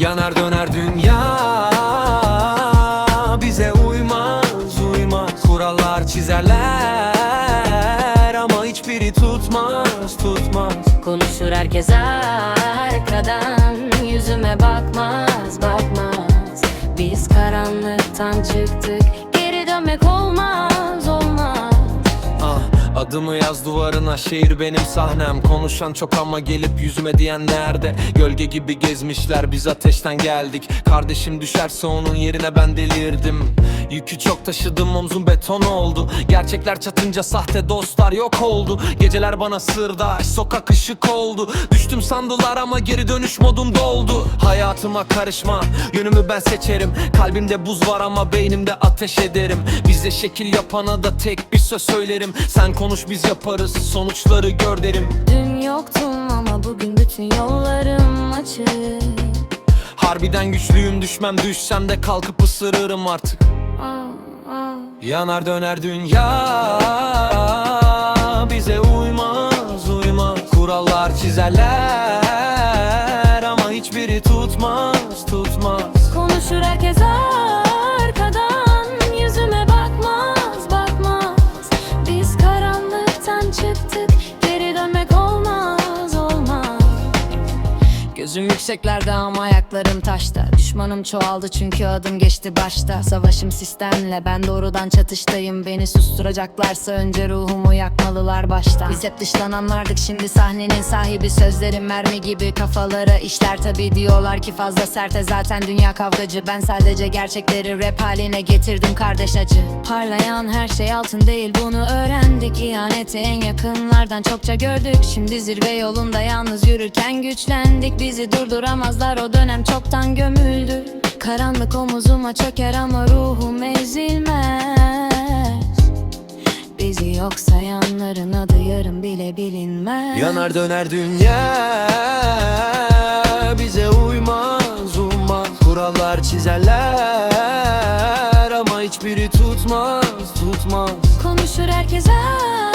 Yanar döner dünya Bize uymaz uymaz. Kurallar çizerler Ama hiçbiri tutmaz tutmaz. Konuşur herkes arkadan Yüzüme bakmaz bakmaz. Biz karanlıktan çıktık Geri dönmek olmaz Adımı yaz duvarına şehir benim sahnem. Konuşan çok ama gelip yüzüme diyen nerede Gölge gibi gezmişler biz ateşten geldik. Kardeşim düşerse onun yerine ben delirdim. Yükü çok taşıdım omzum beton oldu. Gerçekler çatınca sahte dostlar yok oldu. Geceler bana sırdaş sokak ışık oldu. Düştüm sandılar ama geri dönüş modum doldu. Hayatıma karışma yönümü ben seçerim. Kalbimde buz var ama beynimde ateş ederim. Bize şekil yapana da tek bir söz söylerim. Sen konuş biz yaparız sonuçları gör derim. Dün yoktum ama bugün bütün yollarım açık. Harbiden güçlüyüm düşmem düşsem de kalkıp ısırırım artık. Ah, ah. Yanar döner dünya Bize uymaz uymaz. Kurallar çizerler Ama hiçbiri tutmaz tutmaz. Konuşur herkes arkadan Gözüm yükseklerde ama ayaklarım taşta. Düşmanım çoğaldı çünkü adım geçti başta. Savaşım sistemle ben doğrudan çatıştayım. Beni susturacaklarsa önce ruhumu yakmalılar başta. Biz hep dışlananlardık şimdi sahnenin sahibi Sözlerim mermi gibi. Kafalara işler tabi Diyorlar ki fazla serte. Zaten dünya kavgacı Ben sadece gerçekleri rap haline getirdim kardeş acı. Parlayan her şey altın değil bunu öğrendik. İhaneti en yakınlardan çokça gördük. Şimdi zirve yolunda yalnız yürürken güçlendik. Bizi durduramazlar. O dönem çoktan gömüldü. Karanlık omuzuma çöker ama ruhum ezilmez. Bizi yok sayanların adı yarım bile bilinmez. Yanar döner dünya Bize uymaz ummaz. Kurallar çizerler Ama hiçbiri tutmaz tutmaz. Konuşur herkes arkadan